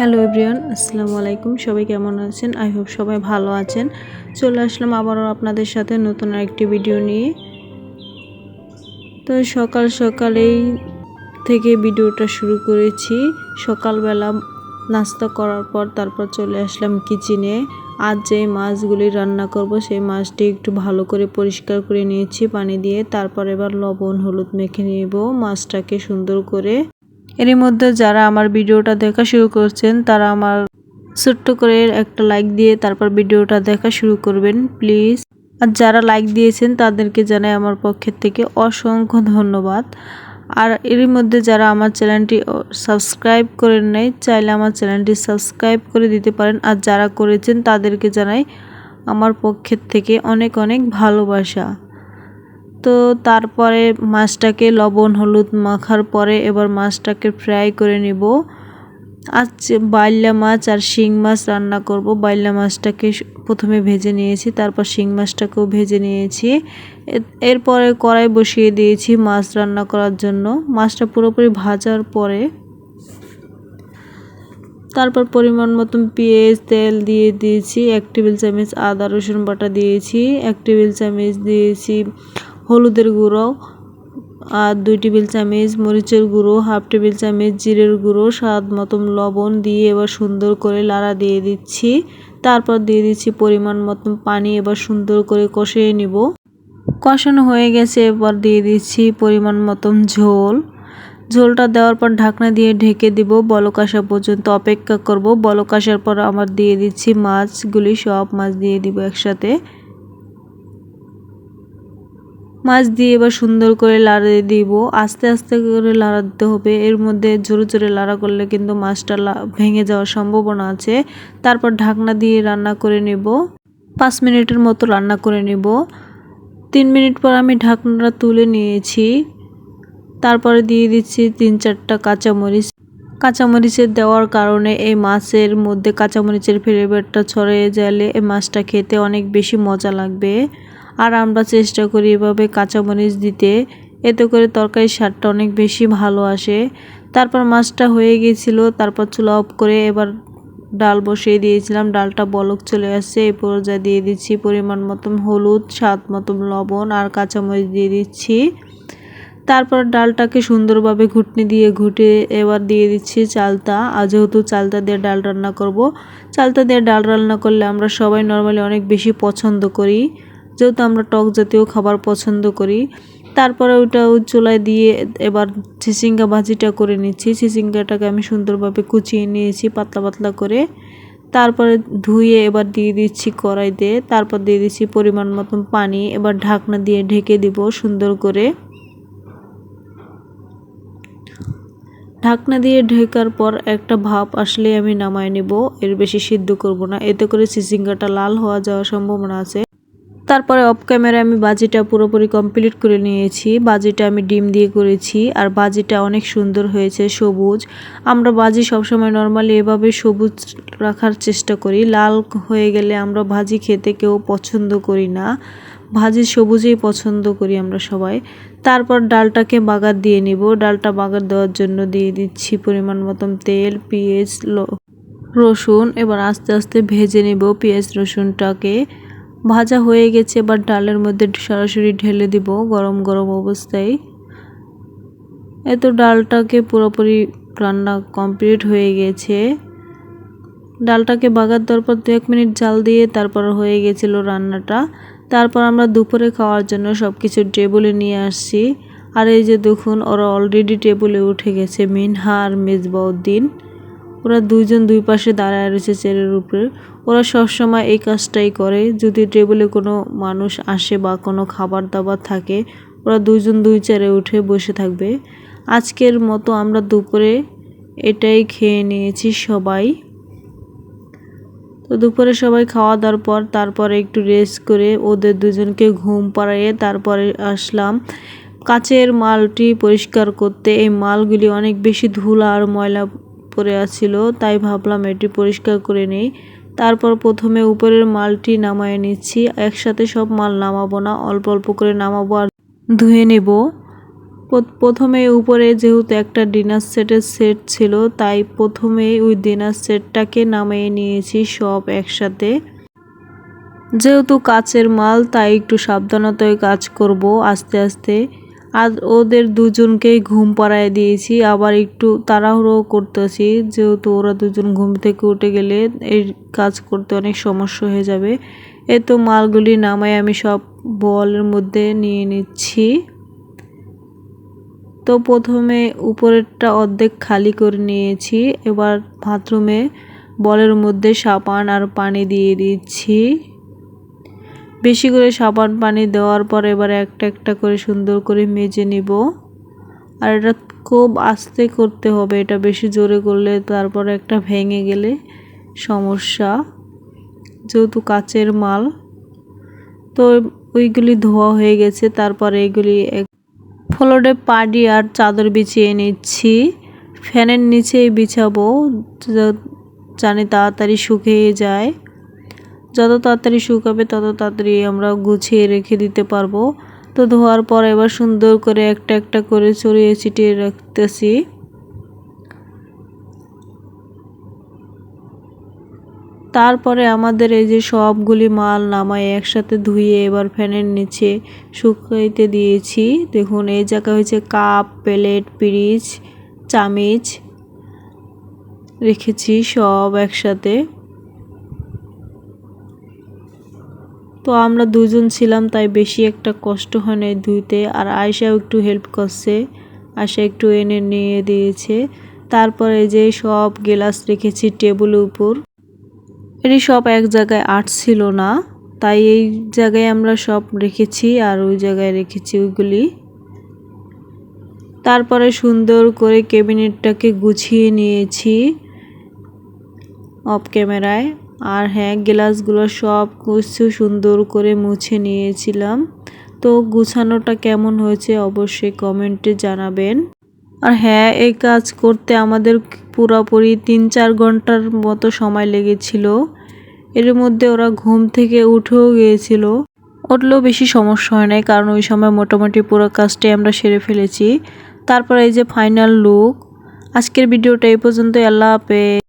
Hello everyone আসসালামু আলাইকুম সবাই কেমন আছেন? আই হোপ সবাই ভালো আছেন। চলে আসলাম আবারও আপনাদের সাথে নতুন একটি ভিডিও নিয়ে। তো সকাল সকালেই থেকে ভিডিওটা শুরু করেছি। সকালবেলা নাস্তা করার পর তারপর চলে আসলাম কিচেনে আজ যে মাছগুলি রান্না করব, সেই মাছটি একটু ভালো করে পরিষ্কার করে নিয়েছি পানি দিয়ে। তারপর এবার লবণ, হলুদ মেখে নেব। মাছটাকে সুন্দর করে এরই মধ্যে যারা আমার ভিডিওটা দেখা শুরু করছেন, তারা আমার ছোট্ট করে একটা লাইক দিয়ে তারপর ভিডিওটা দেখা শুরু করবেন প্লিজ আর যারা লাইক দিয়েছেন, তাদেরকে জানাই আমার পক্ষের থেকে অসংখ্য ধন্যবাদ। আর এরই মধ্যে যারা আমার চ্যানেলটি সাবস্ক্রাইব করেন নাই, চাইলে আমার চ্যানেলটি সাবস্ক্রাইব করে দিতে পারেন। আর যারা করেছেন, তাদেরকে জানাই আমার পক্ষের থেকে অনেক অনেক ভালোবাসা। তো তারপরে মাছটাকে লবণ, হলুদ মাখার পরে এবার মাছটাকে ফ্রাই করে নিব। আজ বাইলা মাছ আর শিং মাছ রান্না করব। বাইলা মাছটাকে প্রথমে ভেজে নিয়েছি, তারপর শিং মাছটাকেও ভেজে নিয়েছি। এরপরে কড়াই বসিয়ে দিয়েছি মাছ রান্না করার জন্য। মাছটা পুরোপুরি ভাজার পরে তারপর পরিমাণ মতন পেঁয়াজ, তেল দিয়ে দিয়েছি, এক টেবিল চামচ আদা রসুন বাটা দিয়েছি, এক টেবিল চামচ দিয়েছি হলুদের গুঁড়ো আর দুই টেবিল চামচ মরিচের গুঁড়ো, হাফ টেবিল চামচ জিরের গুঁড়ো, স্বাদ মতন লবণ দিয়ে এবার সুন্দর করে লাড়া দিয়ে দিচ্ছি। তারপর দিয়ে দিচ্ছি পরিমাণ মতন পানি এবার সুন্দর করে কষিয়ে নিব। কষানো হয়ে গেছে, এবার দিয়ে দিচ্ছি পরিমাণ মতন ঝোল। ঝোলটা দেওয়ার পর ঢাকনা দিয়ে ঢেকে দিব, বলক আসা পর্যন্ত অপেক্ষা করব। বলক আসার পর আমার দিয়ে দিচ্ছি মাছগুলি, সব মাছ দিয়ে দিব একসাথে। মাছ দিয়ে এবার সুন্দর করে লাড়া দিব। আস্তে আস্তে করে লাড়াতে হবে। এর মধ্যে জোরে জোরে লাড়া করলে কিন্তু মাছটা ভেঙে যাওয়ার সম্ভাবনা আছে। তারপর ঢাকনা দিয়ে রান্না করে নেব। পাঁচ মিনিটের মতো রান্না করে নেব। তিন মিনিট পর আমি ঢাকনাটা তুলে নিয়েছি। তারপরে দিয়ে দিচ্ছি তিন চারটা কাঁচামরিচ। কাঁচামরিচের দেওয়ার কারণে এই মাছের মধ্যে কাঁচামরিচের ফ্লেভারটা ছড়িয়ে গেলে এই মাছটা খেতে অনেক বেশি মজা লাগবে। আর আমরা চেষ্টা করি এভাবে কাঁচামরিচ দিতে। এতে করে তরকারির স্বাদটা অনেক বেশি ভালো আসে। তারপর মাছটা হয়ে গিয়েছিল, তারপর চুলা অফ করে এবার ডাল বসিয়ে দিয়েছিলাম। ডালটা বলক চলে আসছে এই পর্যায়ে দিয়ে দিচ্ছি পরিমাণ মতন হলুদ, স্বাদ মতন লবণ আর কাঁচামরিচ দিয়ে দিচ্ছি। তারপর ডালটাকে সুন্দরভাবে ঘুটনি দিয়ে ঘুটে এবার দিয়ে দিচ্ছি চালতা। আর যেহেতু চালতা দিয়ে ডাল রান্না করব, চালতা দিয়ে ডাল রান্না করলে আমরা সবাই নর্মালি অনেক বেশি পছন্দ করি। যেহেতু আমরা টক জাতীয় খাবার পছন্দ করি, তারপরে ওইটা ওই চুলায় দিয়ে এবার চিচিঙ্গা ভাজিটা করে নিচ্ছি। চিচিঙ্গাটাকে আমি সুন্দরভাবে কুচিয়ে নিয়েছি পাতলা পাতলা করে। তারপরে ধুয়ে এবার দিয়ে দিচ্ছি কড়াইতে। তারপর দিয়ে দিচ্ছি পরিমাণ মতন পানি। এবার ঢাকনা দিয়ে ঢেকে দিব সুন্দর করে। ঢাকনা দিয়ে ঢেকার পর একটা ভাপ আসলে আমি নামায় নেব। এর বেশি সিদ্ধ করব না। এতে করে চিচিঙ্গাটা লাল হওয়া যাওয়ার সম্ভাবনা আছে। তারপরে অফ ক্যামেরায় আমি বাজিটা পুরোপুরি কমপ্লিট করে নিয়েছি। বাজিটা আমি ডিম দিয়ে করেছি আর বাজিটা অনেক সুন্দর হয়েছে, সবুজ। আমরা বাজি সবসময় নর্মালি এভাবে সবুজ রাখার চেষ্টা করি। লাল হয়ে গেলে আমরা ভাজি খেতে কেউ পছন্দ করি না। ভাজি সবুজেই পছন্দ করি আমরা সবাই। তারপর ডালটাকে বাগার দিয়ে নিব। ডালটা বাগার দেওয়ার জন্য দিয়ে দিচ্ছি পরিমাণ মতন তেল, পেঁয়াজ রসুন। এবার আস্তে আস্তে ভেজে নেব পেঁয়াজ, রসুনটাকে। ভাজা হয়ে গেছে, এবার ডালের মধ্যে সরাসরি ঢেলে দিব গরম গরম অবস্থায়। এত ডালটাকে পুরোপুরি রান্না কমপ্লিট হয়ে গেছে। ডালটাকে বাগার দেওয়ার পর দু এক মিনিট জাল দিয়ে তারপর হয়ে গেছিল রান্নাটা। তারপর আমরা দুপুরে খাওয়ার জন্য সব কিছু টেবলে নিয়ে আসছি। আর এই যে দেখুন, ওরা অলরেডি টেবলে উঠে গেছে, মিনহা আর মেজবাউদ্দিন ওরা দুইজন দুই পাশে দাঁড়ায় রয়েছে চেয়ারের উপরে। ওরা সবসময় এই কাজটাই করে। যদি টেবিলে কোনো মানুষ আসে বা কোনো খাবার দাবার থাকে, ওরা দুইজন দুই চেয়ারে উঠে বসে থাকবে। আজকের মতো আমরা দুপুরে এটাই খেয়ে নিয়েছি সবাই। তো দুপুরে সবাই খাওয়া দাওয়ার পর তারপরে একটু রেস্ট করে ওদের দুজনকে ঘুম পাড়িয়ে তারপরে আসলাম। কাচের মালটি পরিষ্কার করতে। এই মালগুলি অনেক বেশি ধুলা আর ময়লা পড়ে আছিল, তাই ভাবলাম এটি পরিষ্কার করে নেই। তারপর প্রথমে উপরের মালটি নামায় নিচ্ছি, একসাথে সব মাল নামাবো না, অল্প অল্প করে নামাবো আর ধুয়ে নেব। প্রথমে উপরে যেহেতু একটা ডিনার সেটের সেট ছিল, তাই প্রথমে ওই ডিনার সেটটাকে নামিয়ে নিয়েছি সব একসাথে। যেহেতু কাচের মাল, তাই একটু সাবধানতায় কাজ করব আস্তে আস্তে। আর ওদের দুজনকেই ঘুম পাড়ায় দিয়েছি, আবার একটু তাড়াহুড়ো করতেছি। যেহেতু ওরা দুজন ঘুম থেকে উঠে গেলে এই কাজ করতে অনেক সমস্যা হয়ে যাবে। এই তো মালগুলি নামায় আমি সব বলের মধ্যে নিয়ে নিচ্ছি। তো প্রথমে উপরেরটা অর্ধেক খালি করে নিয়েছি, এবার বাথরুমে বলের মধ্যে সাবান আর পানি দিয়ে দিচ্ছি। বেশি করে সাবান পানি দেওয়ার পর এবার একটা একটা করে সুন্দর করে মেজে নিব। আর এটা খুব আস্তে করতে হবে, এটা বেশি জোরে করলে তারপর একটা ভেঙে গেলে সমস্যা। যেহেতু কাচের মাল, তো ওইগুলি ধোয়া হয়ে গেছে, তারপরে এগুলি ফ্লোরে পাডি আর চাদর বিছিয়ে নিচ্ছি। ফ্যানের নিচেই বিছাবো জানি তাড়াতাড়ি শুকিয়ে যায়। যত তাড়াতাড়ি শুকাবে তত তাড়াতাড়ি আমরা গুছিয়ে রেখে দিতে পারব। তো ধোয়ার পর এবার সুন্দর করে একটা একটা করে ছড়িয়ে ছিটিয়ে রাখতেছি। তারপরে আমাদের এই যে সবগুলি মাল নামায় একসাথে ধুয়ে এবার ফ্যানের নিচে শুকাইতে দিয়েছি। দেখুন, এই জায়গা হয়েছে কাপ, প্লেট পিরিচ চামিচ রেখেছি সব একসাথে। তো আমরা দুজন ছিলাম, তাই বেশি একটা কষ্ট হয় না ধুইতে। আর আয়সাও একটু হেল্প করছে আয়সা একটু এনে নিয়ে দিয়েছে। তারপরে যে সব গ্লাস রেখেছি টেবিলের উপর। এটি সব এক জায়গায় আট ছিল না, তাই এই জায়গায় আমরা সব রেখেছি আর ওই জায়গায় রেখেছি ওইগুলি। তারপরে সুন্দর করে ক্যাবিনেটটাকে গুছিয়ে নিয়েছি অফ ক্যামেরায় আর হ্যাঁ গ্লাসগুলো সব কিছু সুন্দর করে মুছে নিয়েছিলাম। তো গুছানোটা কেমন হয়েছে অবশ্যই কমেন্টে জানাবেন। আর হ্যাঁ এই কাজ করতে আমাদের পুরোপুরি তিন চার ঘণ্টার মতো সময় লেগেছিল। এর মধ্যে ওরা ঘুম থেকে উঠেও গিয়েছিল। উঠলেও বেশি সমস্যা হয় নাই, কারণ ওই সময় মোটামুটি পুরো কাজটাই আমরা সেরে ফেলেছি। তারপর এই যে ফাইনাল লুক আজকের ভিডিওটা এই পর্যন্ত আল্লাহ হাফেজ।